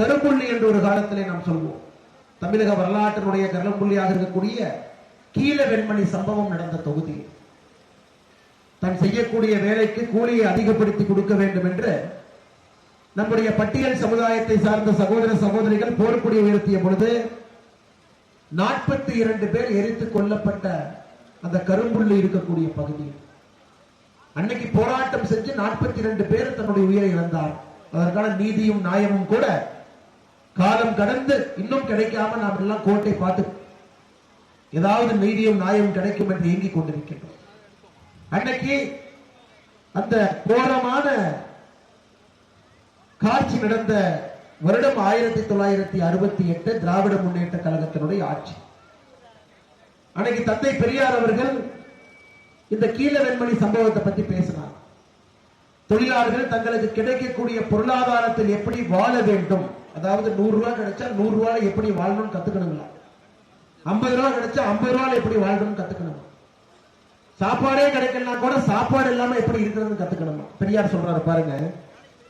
கரும்புள்ளி என்று ஒரு காலத்திலே நாம் சொல்வோம். தமிழக வரலாற்றினுடைய கரும்புள்ளியாக இருக்கக்கூடிய கீழ வெண்மணி சம்பவம் நடந்த தொகுதி. தான் செய்யக்கூடிய வேலைக்கு கூலியை அதிகப்படுத்தி கொடுக்க வேண்டும் என்று நம்முடைய பட்டியல் சமுதாயத்தை சார்ந்த சகோதர சகோதரிகள் போர்க்குடி உயர்த்திய பொழுது நாற்பத்தி இரண்டு பேர் எரித்து கொல்லப்பட்ட அந்த கரும்புள்ளி இருக்கக்கூடிய பகுதி. அன்னைக்கு போராட்டம் செஞ்சு நாற்பத்தி இரண்டு பேர் தன்னுடைய உயிரை இழந்தார். அதற்கான நீதியும் நியாயமும் கூட காலம் கடந்து இன்னும் கிடைக்காம நாம் எல்லாம் கோட்டை பார்த்து ஏதாவது நீதியும் நியாயமும் கிடைக்கும் என்று ஏங்கிக் கொண்டிருக்கின்றோம். அன்னைக்கு அந்த கோரமான காட்சி நடந்த வருடம் ஆயிரத்தி தொள்ளாயிரத்தி அறுபத்தி எட்டு திராவிட முன்னேற்ற கழகத்தினுடைய ஆட்சி. அன்னைக்கு தந்தை பெரியார் அவர்கள் இந்த கீழ வெண்மணி சம்பவத்தை பத்தி பேசினார். தொழிலாளர்கள் தங்களுக்கு கிடைக்கக்கூடிய பொருளாதாரத்தில் எப்படி வாழ வேண்டும்? அதாவது நூறு ரூபாய் கிடைச்சா நூறு ரூபாய் எப்படி வாழணும்னு கத்துக்கணுங்களா? ஐம்பது ரூபா கிடைச்சா ஐம்பது ரூபாய் எப்படி வாழணும்னு கத்துக்கணும்? சாப்பாடே கிடைக்கலாம் கூட சாப்பாடு இல்லாம எப்படி இருக்கிறதுன்னு கத்துக்கணுமா? பெரியார் சொல்றாரு பாருங்க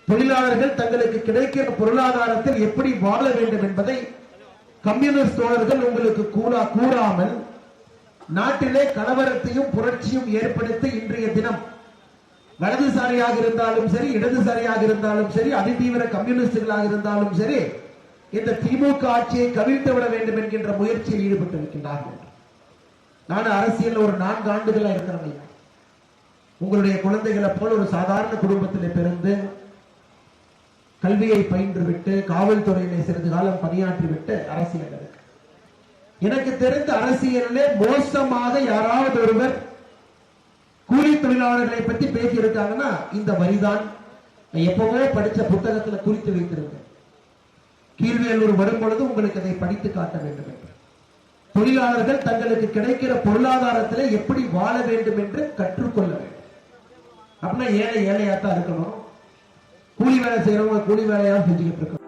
தொழிலாளர்கள் தங்களுக்கு கிடைக்கிற பொருளாதாரத்தில் எப்படி வாழ வேண்டும் என்பதை கம்யூனிஸ்ட் தோழர்கள் உங்களுக்கு கூறா கூறாமல் நாட்டிலே கலவரத்தையும் புரட்சியும் ஏற்படுத்தி இன்றைய தினம் வலதுசாரியாக இருந்தாலும் சரி இடதுசாரியாக இருந்தாலும் சரி அதிதீவிர கம்யூனிஸ்டுகளாக இருந்தாலும் சரி இந்த திமுக ஆட்சியை கவிழ்த்து விட வேண்டும் என்கின்ற முயற்சியில் ஈடுபட்டிருக்கின்றார்கள். நான் அரசியல் ஒரு நான்கு ஆண்டுகளா இருக்கிறேன் உங்களுடைய குழந்தைகளை போல ஒரு சாதாரண குடும்பத்தில் பிறந்து கல்வியை பயின்று விட்டு காவல்துறையிலே சிறிது காலம் பணியாற்றி விட்டு அரசியல். எனக்கு தெரிந்த அரசியலிலே மோசமாக யாராவது ஒருவர் தொழிலாளர்களை பற்றி பேசி இருக்காங்கன்னா இந்த வரிதான். எப்பவுமே எப்பவோ படிச்ச புத்தகத்துல குறித்து வைத்திருந்தேன். கீழ்வேலூர் வரும் பொழுது உங்களுக்கு அதை படித்து காட்ட வேண்டும் என்று. தொழிலாளர்கள் தங்களுக்கு கிடைக்கிற பொருளாதாரத்தில் எப்படி வாழ வேண்டும் என்று கற்றுக்கொள்ள வேண்டும். அப்படின்னா ஏழை ஏழையாத்தான் இருக்கணும். கூலி வேலை செய்யறவங்க கூலி வேலையா செஞ்சுக்கிட்டு இருக்கணும்.